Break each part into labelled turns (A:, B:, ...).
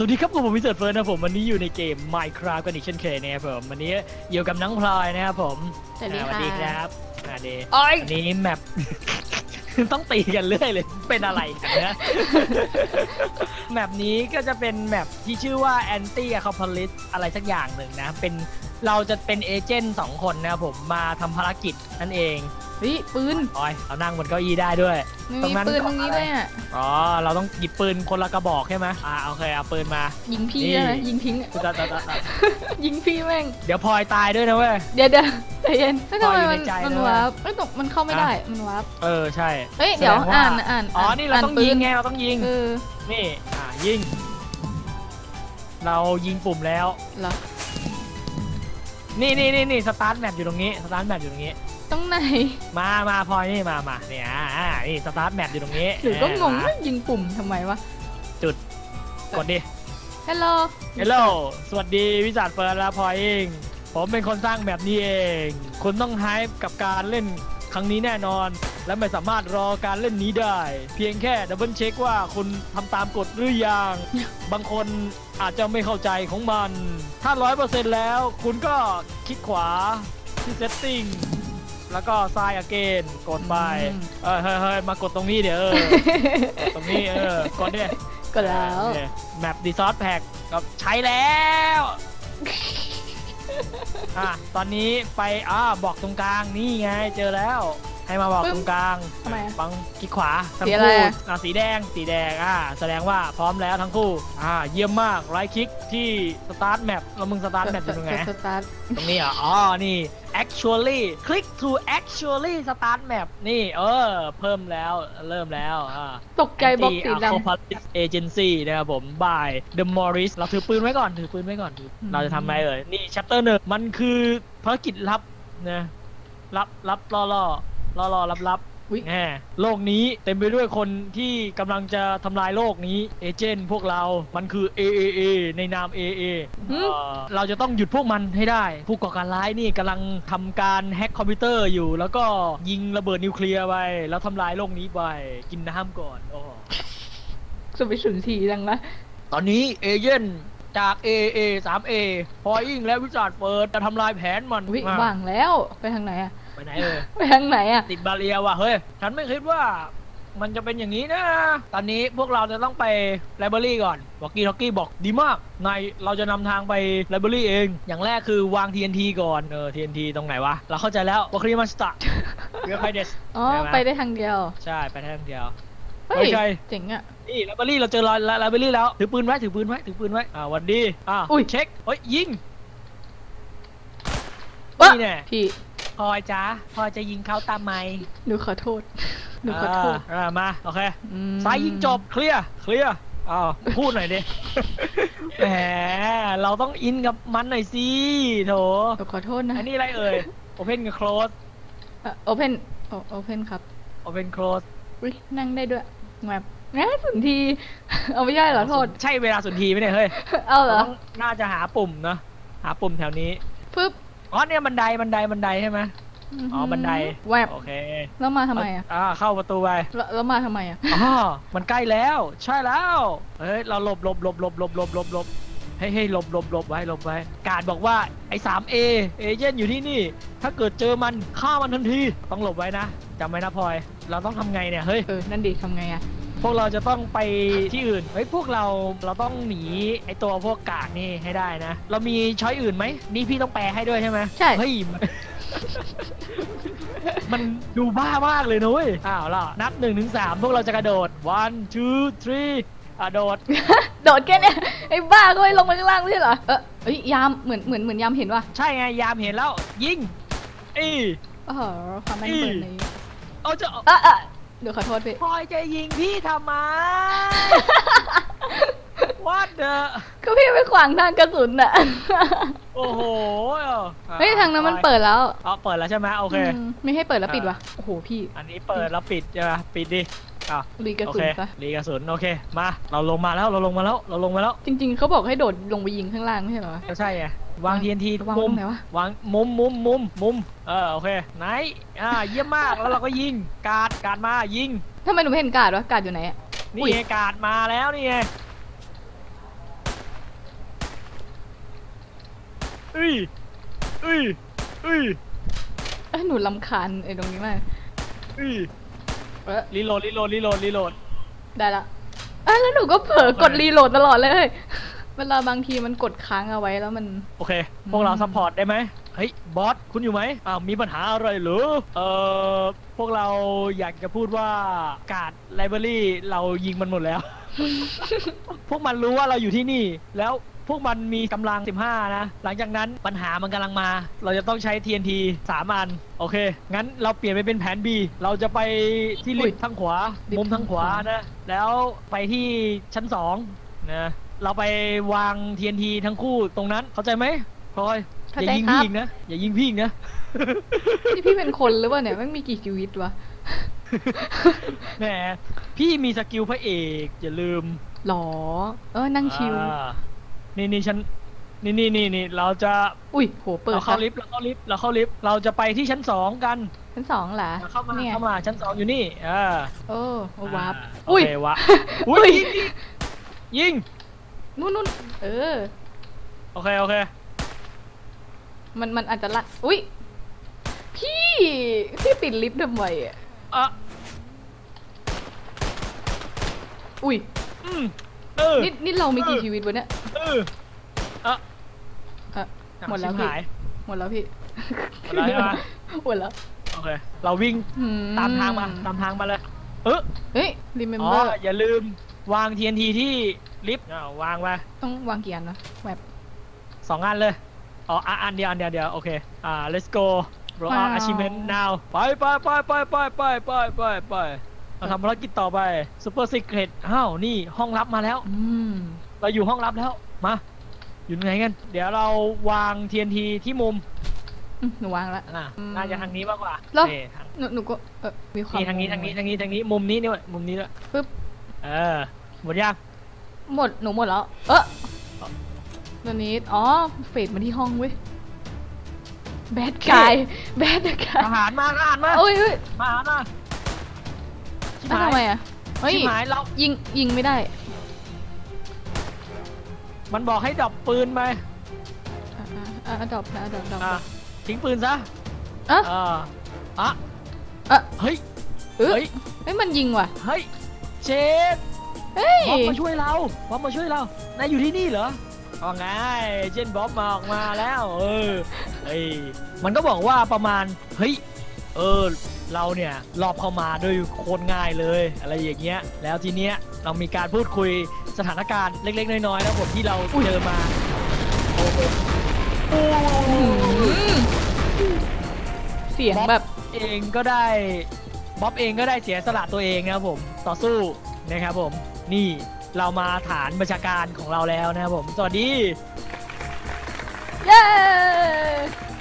A: สวัสดีครับผมวิเศษเฟิร์นนะครับผมวันนี้อยู่ในเกม Minecraft กันอีกเช่นเคยนะครับผมวันนี้อยู่กับน้องพลอยนะครับผม
B: สวัสดี
A: อ่าสวัสดี
B: ค่ะ
A: ครับอ่าดี
B: โอ้ย
A: วันนี้แมป ต้องตีกันเรื่อยเลย เป็นอะไรกันนะ แมปนี้ก็จะเป็นแมปที่ชื่อว่า Anti Accomplice อะไรสักอย่างหนึ่งนะ เป็นเราจะเป็นเอเจนต์สองคนนะครับผมมาทำภารกิจนั่นเอง
B: เฮ้ยปืน
A: โอ้ยเรานั่งบนเก้าอี้ได้ด้วย
B: มัน
A: ตร
B: มี
A: งนั้น
B: ปืน
A: ก็
B: ตรงนี้
A: อะไร
B: ด้วยอะ
A: อ๋อ เราต้องหยิบปืนคนละกระบอกใช่ไหมอ่าโอเคเอาปืนมา
B: ยิงพี่
A: นี่
B: ได้ไหมยิงทิ้งอะ
A: ตัดตัดตัดตัด
B: ยิงพี่แม่ง
A: เดี๋ยวพลอยตายด้วยนะเว้ย
B: เดี๋ยวเดี๋ยวใจเย็นไม่ทำไม
A: พออยู่
B: มัน
A: ในใจ
B: มัน
A: นะ
B: วาร์ปเอ้ยตกมันเข้าไม่ได้มันวาร์ป
A: เออใช่
B: เฮ้ยเดี๋ยว
A: แสง
B: อ่านอ่าน
A: อ๋อ นี่เราต้อง
B: ปื
A: ยิงไง เราต้องยิง
B: เออ
A: นี่ อ่ายิง เรายิงปุ่มแล้ว
B: เหรอ
A: นี่นี่นี่นี่สตาร์ทแมปอยู่ตรงนี้สตาร์ทแมปอยู่ตรงนี้
B: ตรงไหน
A: มามาพลอยนี่มามาเนี่ยอ่าอ่านี่สตาร์ทแมปอยู่ตรงนี้
B: หรือก็งง
A: อ่า
B: ว่ายิงปุ่มทำไมวะ
A: กดดิ
B: ฮัลโหล
A: เฮลโลสวัสดีวิจารณ์เฟิร์นและพลอยเอง ผมเป็นคนสร้างแบบนี้เอง คุณต้องไฮป์กับการเล่น ครั้งนี้แน่นอน และไม่สามารถรอการเล่นนี้ได้ เพียงแค่ดับเบิลเช็คว่าคุณทำตามกฎหรือยัง บางคนอาจจะไม่เข้าใจของมัน ถ้าร้อยเปอร์เซ็นต์แล้ว คุณก็คลิกขวาที่ setting แล้วก็ซ้ายอเกนกดไป เออเฮ้ยเฮ้ยมากดตรงนี้เดี๋ยวเออตรงนี้เออกดดิ
B: ก็แล้ว
A: แมปดีซอสแพ็กก็ใช้แล้ว อะตอนนี้ไปอ่าบอกตรงกลางนี่ไงเจอแล้ว ให้มาบอก
B: ปึ้ม
A: ตรงกลาง
B: ทำไมอะ
A: บังคลิกขวาทั้ง
B: สีอะไร
A: คู่
B: อะ
A: อะสีแดงสีแดงอ่าแสดงว่าพร้อมแล้วทั้งคู่อ่าเยี่ยมมากไลท์คลิกที่สตาร์ทแมปแล้วมึงสตาร์ทแมปอยู่ตรงไหน
B: สตาร์ท
A: ตรงนี้เหรออ๋อ นี่ actually click to actually start map นี่ เออ เพิ่มแล้ว เริ่มแล้ว อ่า
B: ตกใจบล็อกสีด
A: Aquapolis Agency นะครับผม by The Morris เราถือปืนไว้ก่อน ถือปืนไว้ก่อนถืออ
B: ม
A: เราจะทำอะไรเอ่ยนี่ chapter หนึ่งมันคือภารกิจลับนะ รับรับล่อล่อ ล่อล่อรับรับ
B: อุ๊ย
A: แหมโลกนี้เต็มไปด้วยคนที่กำลังจะทำลายโลกนี้เอเจนต์พวกเรา มันคือ AAA ในนาม AA
B: หืม
A: เอ่อเราจะต้องหยุดพวกมันให้ได้ ผู้ก่อการร้ายนี่กำลังทำการแฮ็กคอมพิวเตอร์อยู่ แล้วก็ยิงระเบิดนิวเคลียร์ไป แล้วทำลายโลกนี้ไป กินน้ำก่อนโอ้ำ
B: สุดไปสุนทีจังนะ
A: ตอนนี้เอเจนต์จาก AA 3A พออิงและวิจารณ์เปิดจะทำลายแผนมัน
B: วิ
A: มา
B: ว่างแล้วไปทางไหนอะ
A: ไปไหนเอ่ย
B: ไปทางไหนอะ
A: ติดบาเรียว่ะเฮ้ย ฉันไม่คิดว่ามันจะเป็นอย่างนี้นะ ตอนนี้พวกเราจะต้องไปไลบรารีก่อน บอกกี้ท็อกกี้บอกดีมาก นายเราจะนำทางไปไลบรารีเอง อย่างแรกคือวาง TNT ก่อน เออ TNT ตรงไหนวะ เราเข้าใจแล้ววอครีมัสตะเรียกใครเดส
B: อ๋อ
A: ใช่ไหม
B: ไปได้ทางเดียว
A: ใช่ ไปทางเดียว
B: เฮ้
A: ไม่
B: ย
A: ใช่
B: เจ๋งอะ
A: นี่ไลบรารีเราเจอไลบรารีแล้ว ถือปืนไว้ ถือปืนไว้ ถือปืนไว้ อ่าวันดี อ่า
B: อุ๊ย
A: เช็คเฮ้ย ยิง
B: วะ
A: นี่แน่
B: พี่
A: พลอยจ้าพลอยจะยิงเขาตามไหม
B: หนูขอโทษหนูขอโทษ
A: อ่าอ่ามาโอเค
B: อืม
A: ซ้ายยิงจบเคลียร์เคลียร์อ้าวพูดหน่อยดิแหมเราต้องอินกับมันหน่อยสิโถ
B: หนูขอโทษนะ
A: อันนี้อะไรเอ่ย Open กับ Close
B: โอเพนโอเพนครับ
A: Open Close
B: อุ๊ยนั่งได้ด้วยแมปแง่สุนที เอาไม่ใช่เหรอโทษ
A: ใช่เวลาสุนทีไหมเนี่ยเฮ้ย
B: เอาเหรอ
A: ต้องน่าจะหาปุ่มเนอะหาปุ่มแถวนี้
B: ปึ๊บ
A: อ๋อเนี่ยบันไดบันไดบันไดใช่ไหมอ๋อบันได
B: แวบ
A: โอเค
B: แล้วมาทำไมอะ
A: อ่าเข้าประตูไป
B: แล้วแล้วมาทำไมอะ
A: อ๋อมันใกล้แล้ว ใช่แล้วเฮ้ยเราหลบหลบหลบหลบหลบหลบหลบหลบให้ให้หลบหลบหลบไว้หลบไว้ การบอกว่าไอ้สามเอเอเจนต์อยู่ที่นี่ ถ้าเกิดเจอมันฆ่ามันทันที ต้องหลบไว้นะจำไว้นะพลอย เราต้องทำไงเนี่ยเฮ้ย
B: เออนั่นดีทำไงอะ
A: พวกเราจะต้องไปที่อื่น เฮ้ยพวกเราเราต้องหนีไอตัวพวกกากนี่ให้ได้นะ เรามีช้อยอื่นไหม นี่พี่ต้องแปลให้ด้วยใช่ไหม
B: ใช่
A: เฮ้ย มันมันดูบ้ามากเลยนุ้ย อ้าวล่ะนับหนึ่งถึงสามพวกเราจะกระโดด one two three อะโดด
B: โดดแค่เนี้ยไอ้บ้าก็ไม่ลงมาข้างล่างไม่ใช่เหรอเออเอ้ยยามเหมือนเหมือนเหมือนยามเห็นว่ะ
A: ใช่ไงยามเห็นแล้ว ยิงอี
B: โอ้โหความแม่นปืนนี้
A: เอาจะ
B: อะอะเดี๋ยวขอโทษพี่
A: พลอยจะยิงพี่ทำไม What the
B: ก็พี่ไปขวางทางกระสุนอะ
A: โอ้โห
B: เฮ้ยทางนั้นมันเปิดแล้ว
A: อ๋อเปิดแล้วใช่ไหมโอเค
B: มไม่ให้เปิดแล้ว
A: อ่า
B: ปิดวะโอ้โหพี่
A: อันนี้เปิดแล้วปิดใช่ไหมปิดดิอะ
B: รีกระ
A: โอ
B: สุ
A: เคน
B: ซะ
A: รีกระสุนโอเคมา เราลงมาแล้วเราลงมาแล้วเราลงมาแล้ว
B: จริง ๆเขาบอกให้โดดลงไปยิงข้างล่างไม่ใช่เหรอวะ
A: ก็ใช่ไง วางที
B: นที
A: มุม
B: ไหนวะ
A: วางมุมมุมมุมมุมเออโอเคไหนอ่าเยี่ยมมากแล้วเราก็ยิงกาดกาดมายิง
B: ทำไมหนูเห็นการ์ดวะกาดอยู่ไหน
A: นี่กาดมาแล้วนี่ไงเอ้ยเอ้ยเอ้ย
B: เอ้ยหนูลำคาญไอ้ตรงนี้มาก
A: เอ้ย
B: เอ้ย
A: รีโหลดรีโหลดรีโหลดรีโหลด
B: ได้ละเอ้แล้วหนูก็เผลอกดรีโหลดตลอดเลย เวลาบางทีมันกดค้างเอาไว้แล้วมัน
A: โอเค พวกเรา
B: อืม
A: ซัพพอร์ตได้ไหมเฮ้ยบอสคุณอยู่ไหมอ้าวมีปัญหาอะไรเหรอเอ่อพวกเราอยากจะพูดว่าการ์ดไลบรารีเรายิงมันหมดแล้ว พวกมันรู้ว่าเราอยู่ที่นี่ แล้วพวกมันมีกำลัง 15 นะ หลังจากนั้นปัญหามันกำลังมา เราจะต้องใช้ TNT 3 อัน โอเค งั้นเราเปลี่ยนไปเป็นแผน B เราจะไปที่ลิฟต์ทางขวา
B: ลิฟต์
A: มุมทางขวา
B: ทางขวาน
A: นะ แล้วไปที่ชั้น 2 นะ เราไปวาง TNT ทั้งคู่ตรงนั้น เข้าใจไหมพลอย
B: เข้า
A: อย่า
B: ใจ
A: ยิง
B: ครั
A: พี่
B: บ
A: อีกนะ อย่ายิงพี่อีกนะ
B: นี่พี่เป็นคนหรือเปล่าเนี่ยไม่งมีกี่ชีวิตวะ
A: แหม พี่มีสกิลพระเอก อย่าลืม
B: หรอ เออนั่งชิว
A: อ่านี่นี่ฉัน นี่นี่นี่นี่เราจะ
B: อุ้ยโหเปิด
A: เรา
B: ครั
A: เข้า
B: บ
A: ลิฟต์ เราเข้าลิฟต์ เราเข้าลิฟต์ เราจะไปที่ชั้นสองกัน
B: ชั้นสองเหรอ
A: เข้ามา
B: เนี่ย
A: เข้ามา ชั้นสองอยู่นี่เออ
B: โอ้โอ้วาร์ปาอุ้ย
A: โเควะ
B: อุ้
A: อุ้
B: ย
A: ยยิงยิงยิง
B: นู่นนู่นเออ
A: โอเค โอเค
B: มันมันอาจจะละอุ้ยพี่พี่ปิดลิฟต์ทำไมอะ
A: อะ
B: อุ้ย
A: อืมเออ
B: นี่นี่เรามีกี่ชีวิตวะเนี่ย
A: เอออะ
B: เออหมดแล้ว
A: ชิบ
B: พี่
A: หาย
B: หมดแล้วพี่
A: หมดแล้วใช่ปะ
B: หมดแล้ว
A: โอเค เราวิ่ง
B: อื
A: ตามทางมาตามทางมาเลย เออ
B: เฮ้ย
A: อ๋อ
B: remember
A: อย่าลืมวาง TNT ที่ ลิฟต์อ่าวางไป
B: ต้องวางกี่อันนะแบบ
A: สองอันเลยอ๋ออะอันเดียวอันเดียวเดียวโอเคอ่า let's go roll out
B: ว้าว
A: achievement now ไปไปไปไปไปไปไปไปไปเราทำภารกิจต่อไป super secret อ้าวนี่ห้องลับมาแล้ว
B: อืม
A: เราอยู่ห้องลับแล้วมาอยู่ไหนกัน เดี๋ยวเราวาง TNT ที่มุม
B: อืมหนูวางละ
A: อะ
B: อืม
A: น่าจะทางนี้มากกว่า
B: แล้ว
A: นี่ทาง
B: หนูหนูก็เออมีความ
A: นี่ทางนี้ทางนี้ทางนี้ทางนี้มุมนี้นี่วยมุมนี้ด้วย
B: ปึ๊บ
A: เออหมดยัง
B: หมดหนูหมดแล้ว เออตอนนี้ อ๋อ เฟดมาที่ห้องเว้ย แบดกาย แบดกาย
A: ทหารมาทหารมา
B: โอ้ยเอ้ย
A: มาหารมาชิบ
B: อะ
A: หาย
B: ทำไมอะเฮ้ย
A: ชิบหายเรา
B: ยิง ยิงไม่ได้
A: มันบอกให้ดรอปปืนไป
B: อะอะอะอะดรอปนะดรอปดรอป
A: อะทิ้งปืนซะ
B: อะ
A: เอออะ
B: อะ
A: เฮ้ย
B: เอ้ย
A: เฮ้ย
B: เฮ้ย มันยิงว่ะ
A: เฮ้ย เชด
B: เฮ้ย
A: บ๊อบมาช่วยเราบ๊อบมาช่วยเรานายอยู่ที่นี่เหรออ๋อไงเจนบ๊อบมาออกมาแล้วเออเฮ้ยมันก็บอกว่าประมาณเฮ้ยเออเราเนี่ยรอบเข้ามาด้วยโคตรง่ายเลย อะไรอย่างเงี้ยแล้วทีเนี้ยเรามีการพูดคุยสถานการณ์เล็ก ๆ น้อยๆนะผมที่เราเจอมาโอ้โหโอ้โห
B: อืมเสียงแบบ
A: เองก็ได้บ๊อบเองก็ได้เสียสละตัวเองนะครับผมต่อสู้นะครับผม นี่เรามาฐานบัญชาการของเราแล้วนะครับผม สวัสดี
B: เย้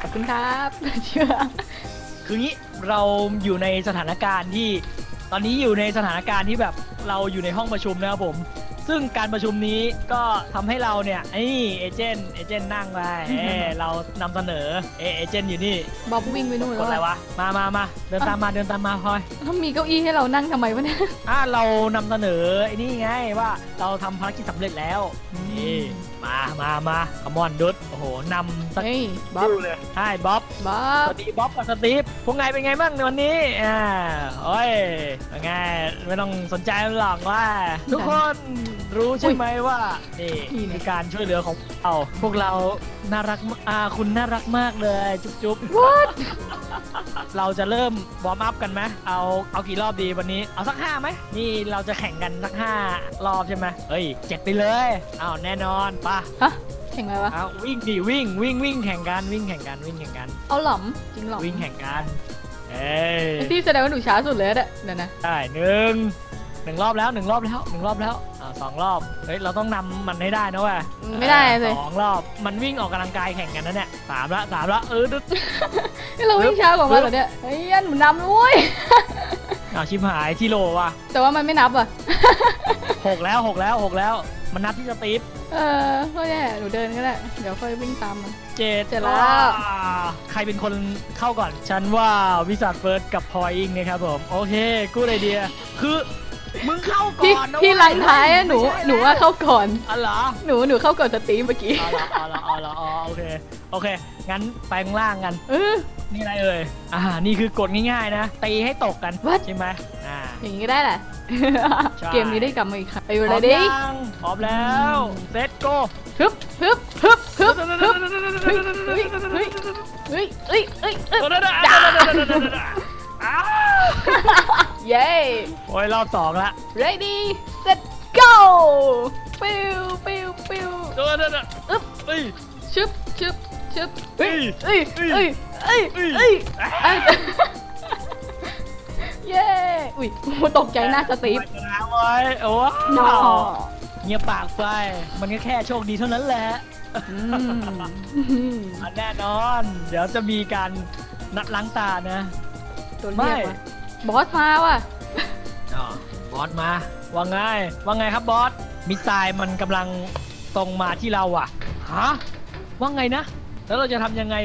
B: ขอบคุณครับเชื่อ
A: คืองี้เราอยู่ในสถานการณ์ที่ ตอนนี้อยู่ในสถานการณ์ที่แบบเราอยู่ในห้องประชุมนะครับผม ซึ่งการประชุมนี้ก็ทำให้เราเนี่ยไอ้นี่เอเจนต์เอเจนต์นั่งไปเอ้เรานำเสนอเอเอเจนต์อยู่นี่
B: บ๊อบวิ่งไปนู่น
A: ก
B: แล้
A: ด
B: ว
A: อะไรวะมามามาเดินตามมาเดินตามมาพลอย
B: ถ้ามีเก้าอี้ให้เรานั่งทำไมวะเนี่ย
A: อะเรานำเสนอไอ้นี่ไงว่าเราทำภารกิจสำเร็จแล้วนี่มามามาคอมอนดุดโอ้โหนำสัก
B: เฮ้ยบ๊อบ
A: คิวเลยใช่บ๊อบ
B: บ๊อ
A: ส
B: บ
A: วัสดีบ๊อบกับสตีฟพวกไงเป็นไงบ้างในวันนี้อ่าโอ้ยเป็นไงไม่ต้องสนใจมันหรอกว่า ทุกคน รู้ใช่ไหมว่านี่คือการช่วยเหลือของเราพวกเราน่ารักมากอ่าคุณน่ารักมากเลยจุ๊บจุ๊บ
B: What
A: เราจะเริ่มวอร์มอัพกันไหมเอาเอากี่รอบดีวันนี้ เอาสักห้าไหมนี่เราจะแข่งกันสักห้ารอบใช่ไหมเฮ้ยเจ็ดไปเลยเอาแน่นอนปะ
B: ฮะแข่งอะไรวะ
A: เอาวิ่งดิวิ่งวิ่งวิ่งแข่งกันวิ่งแข่งกันวิ่งแข่งกัน
B: เอาหลอมจริงหลอม
A: วิ่งแข่งกันเอ้ย
B: ไอ้ที่แสดงว่าหนูช้าสุดเลยอะเดี๋ยวนะ
A: ได้หนึ่งหนึ่งรอบแล้วหนึ่งรอบแล้วหนึ่งรอบแล้วอ่า สองรอบ เฮ้ย เราต้องนำมันให้ได้นะเว้ย
B: ไม่ได้เลย
A: สองรอบ มันวิ่งออกกำลังกายแข่งกันนะเนี่ยสามละสามละเออดึ๊ด
B: นี่เราวิ่งช้ากว่ามันเหรอเนี่ยเฮ้ยอันหนูนำด้วย
A: อ้าวชิมหายที่โลว่ะ
B: แต่ว่ามันไม่นับอะ
A: หกแล้วหกแล้วหกแล้ว มันนับที่สตีฟ
B: เออก็แย่หนูเดินก็ได้ เดี๋ยวค่อยวิ่งตามมัน
A: เจ็ด
B: เจ็ดแล้ว
A: อ่าใครเป็นคนเข้าก่อน ฉันว่าวิสัทเฟิร์สกับพลอยอิงนะครับผม โอเค กูไอเดีย คือ มึงเข้าก่
B: ที่
A: อนนะ
B: ที่
A: เว้
B: ลังท้ายอะหนู
A: ไม่ใช่
B: หนูว่าเข้าก่อน
A: อ๋อเหรอ
B: หนูหนูเข้าก่อนสตรีมเมื่อกี้
A: อ๋อเหรออ๋อเหรออ๋อเหรออ๋อโอเคโอเค งั้นไปข้างล่างกัน
B: เออ
A: นี่อะไรเอ่ย อ่า นี่คือกฎง่ายๆนะ ตีให้ตกกัน
B: What?
A: ใช่ไหมอ่า
B: อย่างนี้ก็ได้แหละ
A: ใช่
B: เกมนี้ได้กลับมาอีกครั้งไป
A: พร้อ
B: เล
A: ม
B: ยดิ
A: ยังพร้อมแล้ว เซตโก
B: ฮึบฮึบฮึบฮึบฮึบเฮ้ยเฮ้ยเฮ้ยเฮ้ยเฮ้ยเฮ้ยเฮ้ย เย้
A: โอ้ยรอบสองละ
B: ready set go ปิวปิวปิว
A: เดินเดิน
B: อึ๊บ
A: เฮ้ย
B: ชึบชึบชึบ
A: เฮ้
B: เอ้ย
A: ย
B: เอ้ยเอ้ยเอ้ยเอ้ยเอ้ยเย้ อุ้ยตกใจหน้าสตีฟ
A: ชนะไว้โอ้
B: นอ
A: เงียบปากไป มันก็แค่โชคดีเท่านั้นแหละ
B: อืม
A: อันแน่นอน เดี๋ยวจะมีการนัดล้างตานะ
B: ตัวเรียกว่ะ บอสมาว่ะ
A: อ๋อบอสมา ว่าไงว่าไงครับบอส มิสไซล์มันกำลังตรงมาที่เราอะ ฮะ ว่าไงนะ แล้วเราจะทำยังไง